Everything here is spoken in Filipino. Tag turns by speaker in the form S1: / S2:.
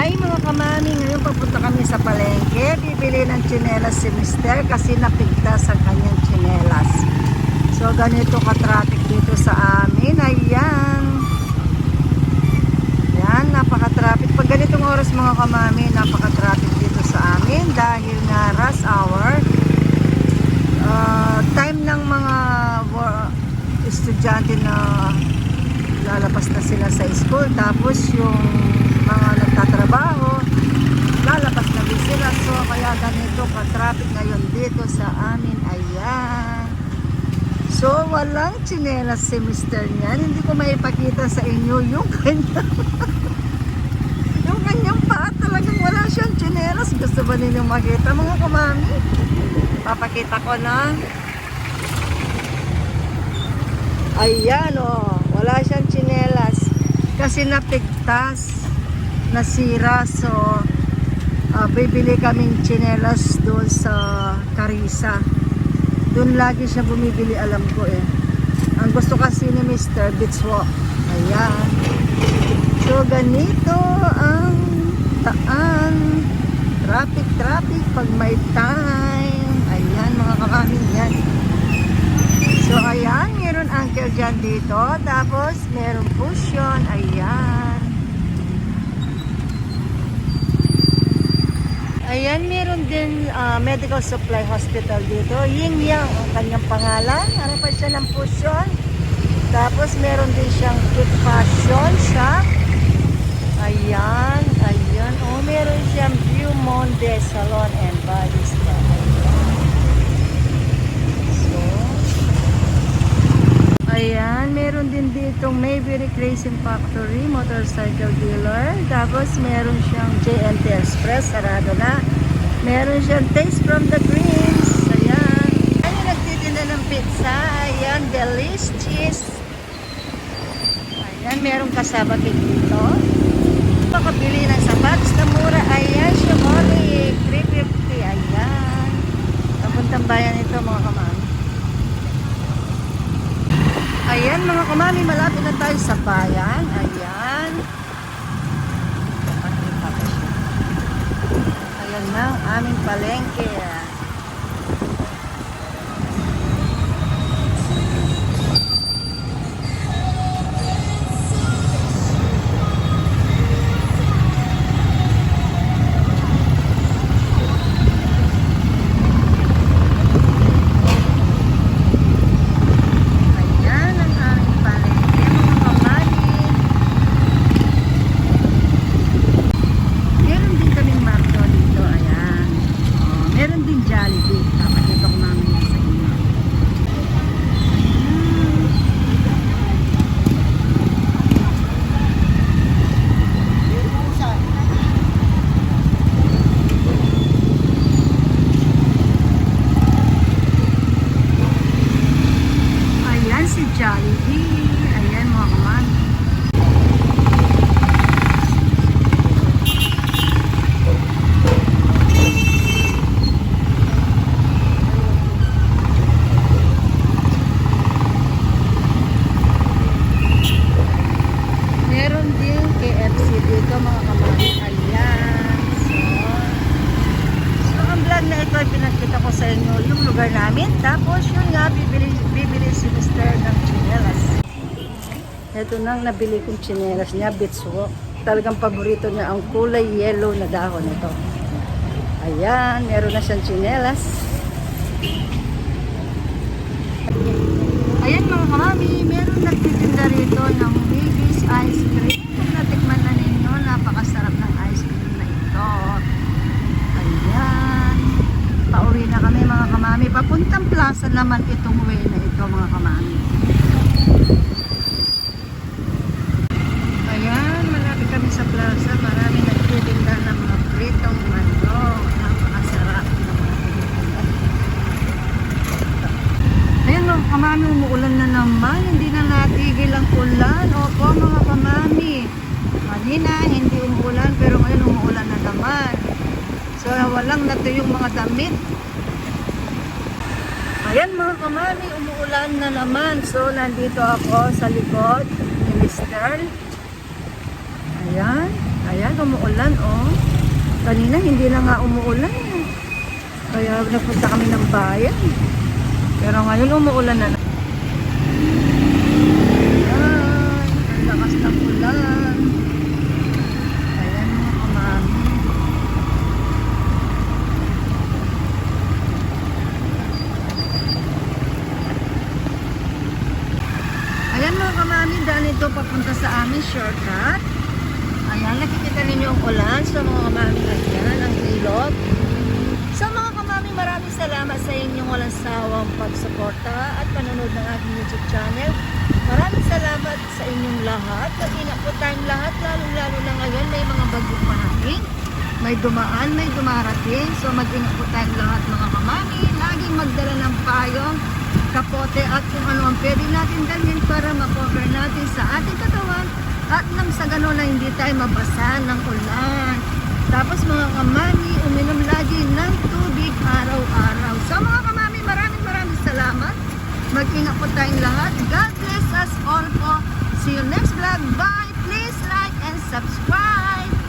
S1: Hi mga kamami, ngayon papunta kami sa palengke. Bibili ng tsinelas si Mister kasi napigtas ang kanyang tsinelas. So ganito ka-traffic dito sa amin. Ayan. Yan, napaka-traffic. Pag ganitong oras mga kamami, napaka-traffic dito sa amin dahil nga rush hour. Ah, time ng mga estudyante na lalabas na sila sa school tapos yung nagtatrabaho lalabas na din sila. So kaya ganito ka traffic ngayon dito sa amin. Ayan. So walang tsinelas si mister niyan. Hindi ko maipakita sa inyo yung kanyang yung kanyang paa. Talagang wala siyang tsinelas. Gusto ba ninyong makita mga kumami? Papakita ko na. Ayan oh, wala siyang tsinelas. Kasi napigtas, nasira so ah, bibili kaming tsinelas doon sa Carissa. Doon lagi siya bumibili alam ko eh. Ang gusto kasi ni Mr. Beach. Ayan. So ganito ang taan. Traffic, traffic pag may time. Ayan mga kakamin yan. So, ayan, meron uncle dyan dito. Tapos, meron cushion. Ayan. Ayan, meron din ah, medical supply hospital dito. Ying Yang ang kanyang pangalan. Ano pa siya ng cushion. Tapos, meron din siyang cute fashion shop. Ayan, ayan. Oh, meron siyang View Monde Salon and Body Spa. So, Ayan, ditong Mayberry Racing Factory, motorcycle dealer. Tapos meron siyang JNT Express, sarado na. Meron siyang Taste from the Greens. Ayan. Yung nagtitinda ng pizza. Ayan, Delish Cheese. Ayan, meron kasaba cake dito. Makabili ng sapatos na mura. Ayan, Shimori. 350. Ayan. Papuntang bayan ito mga kamami. Ayan mga kumami, malapit na tayo sa bayan. Ayan. Ayan na ang aming palengke. Ayan si Jollibee. Ayan mga kamami. Meron din KFC dito mga kamami. Ayan. So, so ang vlog na ito ay pinakita ko sa inyo yung lugar namin. Tapos yun nga, bibili, bibili si Mr. ng chinelas. Ito nang nabili kong chinelas niya, Bitsuo. Talagang paborito niya ang kulay yellow na dahon ito. Ayan, meron na siyang chinelas. Ayan mga kamami, meron nagtitinda rito ng baby's ice cream. Kung natikman na ninyo, napakasarap ng ice cream na ito. Ayan. Pauwi na kami mga kamami. Papuntang plaza naman itong way na ito mga kamami. Ayan, malapit kami sa plaza. Marami nagtitinda ng mga pritong manok. Napakasarap ng mga tinitinda. Ayun mga kamami, umuulan na naman. Hindi na natigil ang ulan. Opo mga kamami. Kanina hindi umuulan pero ngayon umuulan na naman. So walang natuyong mga damit. Ayan mga kamami, umuulan na naman. So nandito ako sa likod ni Mr. Ayan. Ayan, umuulan oh. Kanina hindi na nga umuulan eh. Kaya napunta kami ng bayan. Pero ngayon umuulan na. Ayan, ang lakas ng ulan. Ayan mga kamami. Ayan mga kamami, dahil ito papunta sa amin shortcut. Ayan, nakikita ninyo ang ulan sa mga kamami ayan, ang ilog. Sa mga kamami, maraming salamat sa inyong walang sawang pagsuporta at panonood ng aking YouTube channel. Maraming salamat sa inyong lahat. Mag-ingat po tayong lahat, lalo-lalo na ngayon may mga bagong panahing. May dumaan, may dumarating. So mag-ingat po tayong lahat mga kamami. Laging magdala ng payong, kapote at kung ano ang pwede natin dalhin para makover natin sa ating katawan at nang sa ganun na hindi tayo mabasa ng ulan. Tapos mga kamami, uminom lagi ng tubig araw-araw. So mga kamami, maraming maraming salamat. Mag-ingat po tayong lahat. God bless us all po. See you next vlog. Bye! Please like and subscribe!